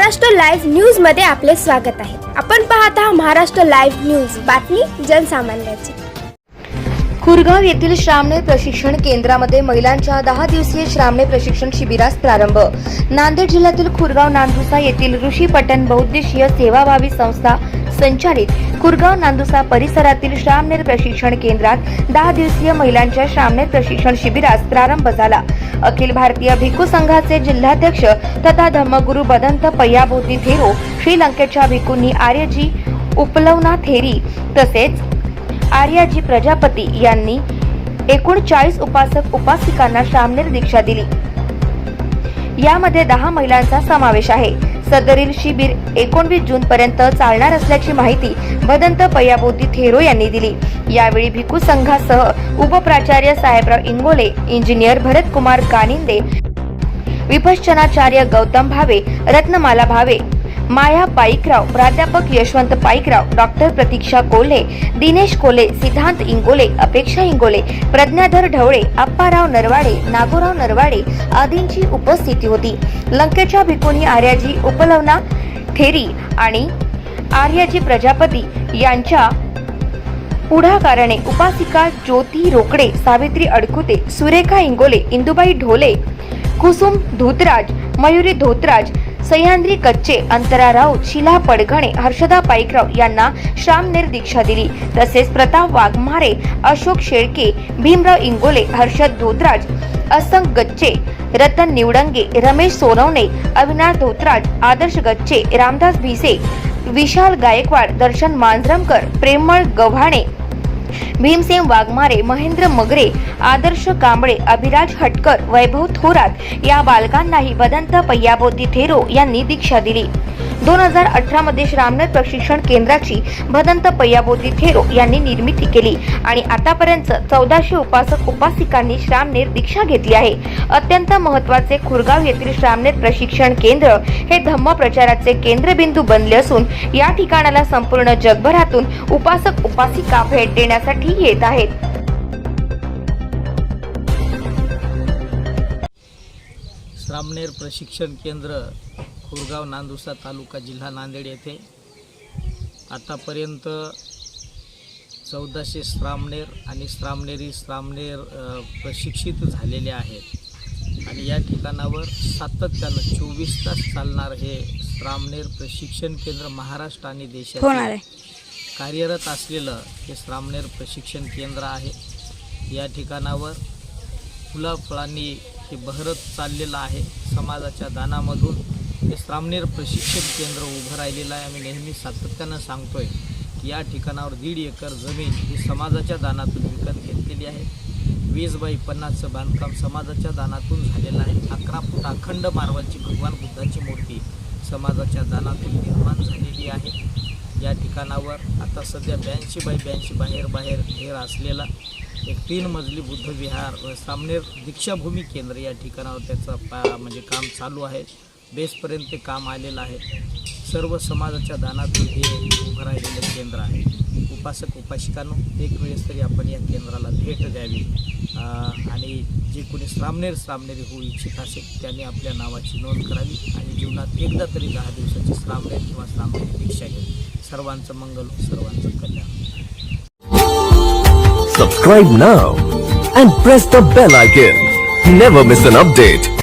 Maharashtra live न्यूजमध्ये आपले स्वागत आहे. आपण पाहत आहात महाराष्ट्र लाईव्ह न्यूज. बातमी जनसामान्याची. खुरगाव येथील श्रामणे प्रशिक्षण केंद्रामध्ये महिलांच्या दहा दिवसीय श्रामणे प्रशिक्षण शिबिरास प्रारंभ. नांदेड जिल्ह्यातील खुरगाव नांदुसा येथील ऋषी पटन बहुद्देशीय सेवाभावी संस्था संचालित कुरगाव नांदुसा परिसरातील श्रामनेर प्रशिक्षण केंद्रात दहा दिवसीय महिलांच्या श्रामनेर प्रशिक्षण शिबिरास प्रारंभ झाला. अखिल भारतीय भिक्खू संघाचे जिल्हाध्यक्ष तथा धर्मगुरू बदंत पय्याभोती थेरो श्रीलंकेच्या भिक्खूंनी आर्यजी उपलवना थेरी तसेच आर्याजी प्रजापती यांनी एकूण चाळीस उपासक उपासिकांना श्रामनेर दीक्षा दिली. यामध्ये दहा महिलांचा समावेश आहे. सदरील शिबिर एकोणवीस जून पर्यंत चालणार असल्याची माहिती भदंत पयाबोधी थेरो यांनी दिली. यावेळी भिकू संघासह उपप्राचार्य साहेबराव इंगोले इंजिनियर भरतकुमार कानिंदे विपश्चनाचार्य गौतम भावे रत्नमाला भावे माया पाईकराव प्राध्यापक यशवंत पाईकराव डॉक्टर प्रतीक्षा कोल्हे दिनेश कोले सिद्धांत इंगोले अपेक्षा इंगोले प्रज्ञाधर ढवळे अप्पाराव नरवाडे नागोराव नरवाडे आदींची उपस्थिती होती. लंकेच्या भिकोनी आर्याजी उपलवना थेरी आणि आर्याजी प्रजापती यांच्या पुढाकाराने उपासिका ज्योती रोकडे सावित्री अडकुते सुरेखा इंगोले इंदुबाई ढोले कुसुम धोतराज मयुरी धोतराज सह्याद्री कच्चे अंतरा राऊत शिला पडघणे हर्षदा पाईकराव यांना श्रामनेर दीक्षा दिली. तसेच प्रताप वाघमारे अशोक शेळके भीमराव इंगोले हर्षद धोतराज असंग गच्चे रतन निवडंगे रमेश सोनवणे अविनाश धोतराज आदर्श गच्चे रामदास भिसे विशाल गायकवाड दर्शन मांजरमकर प्रेमळ गव्हाणे भीमसेन वाघमारे महेंद्र मगरे आदर्श कांबळे अभिराज हटकर वैभव थोरात या बालकांनाही बदंत पय्याबोधी थेरो यांनी दीक्षा दिली. दोन हजार अठरा मध्ये श्रामनेर प्रशिक्षण केंद्राची भदंत पय्याबोधी थेरो यांनी निर्मिती केली आणि आतापर्यंत चौदाशे उपासक उपासिकांनी श्रामनेर दीक्षा घेतली आहे. अत्यंत महत्त्वाचे खुरगाव येथील श्रामनेर प्रशिक्षण केंद्र हे धम्म प्रचाराचे केंद्रबिंदू बनले असून या ठिकाणाला संपूर्ण जगभरातून उपासक उपासिका भेट देण्यासाठी येत आहेत. श्रामनेर प्रशिक्षण केंद्र खुरगाव नांदुसा तालुका जिल्हा नांदेड येथे आतापर्यंत चौदाशे श्रामनेर आणि श्रामनेरी श्रामनेर प्रशिक्षित झालेले आहेत. आणि या ठिकाणावर सातत्यानं चोवीस तास चालणार हे श्रामनेर प्रशिक्षण केंद्र महाराष्ट्र आणि देशात कार्यरत असलेलं हे श्रामनेर प्रशिक्षण केंद्र आहे. या ठिकाणावर फुला फळांनी हे बहरत चाललेलं आहे. समाजाच्या दानामधून हे श्रामनेर प्रशिक्षण केंद्र उभं राहिलेलं आहे. आम्ही नेहमी सातत्यानं सांगतोय की या ठिकाणावर दीड एकर जमीन ही समाजाच्या दानातून विकत घेतलेली आहे. वीस बाई पन्नासचं बांधकाम समाजाच्या दानातून झालेलं आहे. अकरा फूट अखंड मार्बलची भगवान बुद्धाची मूर्ती समाजाच्या दानातून निर्माण झालेली आहे. या ठिकाणावर. आता सध्या ब्याऐंशी बाय ब्याऐंशी बाहेर बाहेर घेर असलेला एक तीन मजली बुद्ध विहार सामनेर दीक्षाभूमी केंद्र या ठिकाणावर त्याचं पा म्हणजे काम चालू आहे. बेसपर्यंत ते काम आलेलं आहे. सर्व समाजाच्या दानातून हे उभं राहिलेलं केंद्र आहे. उपासक उपासिकांनो एक वेळेस तरी आपण या केंद्राला भेट द्यावी. आणि जे कोणी श्रामनेर सामनेरी होऊ इच्छित असेल त्याने आपल्या नावाची नोंद करावी आणि जीवनात एकदा तरी दहा दिवसाची सामनेर किंवा सामनेरी दीक्षा घ्यावी. सर्वांचं मंगल सर्वांचं कल्याण Subscribe now and press the bell icon. Never miss an update.